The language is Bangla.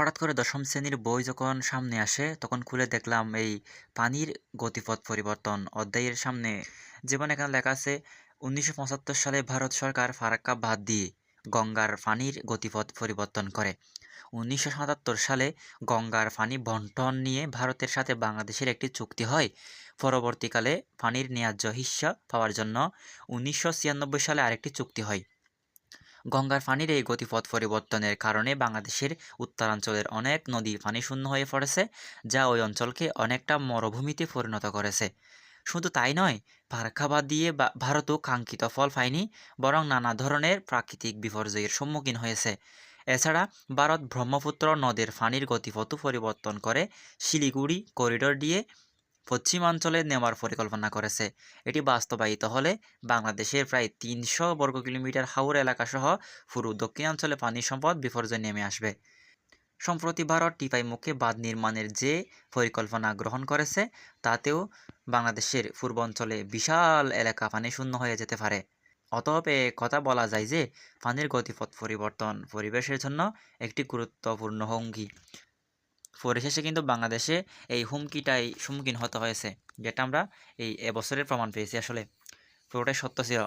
হঠাৎ করে দশম শ্রেণির বই যখন সামনে আসে, তখন খুলে দেখলাম এই পানির গতিপথ পরিবর্তন অধ্যায়ের সামনে। যেমন এখানে লেখা আছে, উনিশশো পঁচাত্তর সালে ভারত সরকার ফারাক্কা বাদ দিয়ে গঙ্গার পানির গতিপথ পরিবর্তন করে। উনিশশো সাতাত্তর সালে গঙ্গার পানি বন্টন নিয়ে ভারতের সাথে বাংলাদেশের একটি চুক্তি হয়। পরবর্তীকালে পানির ন্যায্য হিস্যা পাওয়ার জন্য উনিশশো ছিয়ানব্বই সালে আরেকটি চুক্তি হয়। গঙ্গার পানির এই গতিপথ পরিবর্তনের কারণে বাংলাদেশের উত্তরাঞ্চলের অনেক নদী পানি শূন্য হয়ে পড়েছে, যা ওই অঞ্চলকে অনেকটা মরুভূমিতে পরিণত করেছে। শুধু তাই নয় ফারাক্কাবাদ দিয়ে ভারতও কাঙ্ক্ষিত ফল পায়নি, বরং নানা ধরনের প্রাকৃতিক বিপর্যয়ের সম্মুখীন হয়েছে। এছাড়া ভারত ব্রহ্মপুত্র নদের পানির গতিপথও পরিবর্তন করে শিলিগুড়ি, করিডোর দিয়ে পশ্চিমাঞ্চলে নেওয়ার পরিকল্পনা করেছে। এটি বাস্তবায়িত হলে বাংলাদেশের প্রায় তিনশো বর্গ কিলোমিটার হাওর এলাকাসহ পুরো দক্ষিণাঞ্চলে পানি সম্পদ বিপর্যয় নেমে আসবে। সম্প্রতি ভারত টিপাই মুখে বাঁধ নির্মাণের যে পরিকল্পনা গ্রহণ করেছে, তাতেও বাংলাদেশের পূর্বাঞ্চলে বিশাল এলাকা পানি শূন্য হয়ে যেতে পারে। অতএব কথা বলা যায় যে, পানির গতিপথ পরিবর্তন পরিবেশের জন্য একটি গুরুত্বপূর্ণ হুমকি পরিশেষে কিন্তু বাংলাদেশে এই হুমকিটাই সম্মুখীন হতে হয়েছে, যেটা আমরা এই এবছরের প্রমাণ পেয়েছি আসলে। পুরোটাই সত্য ছিল।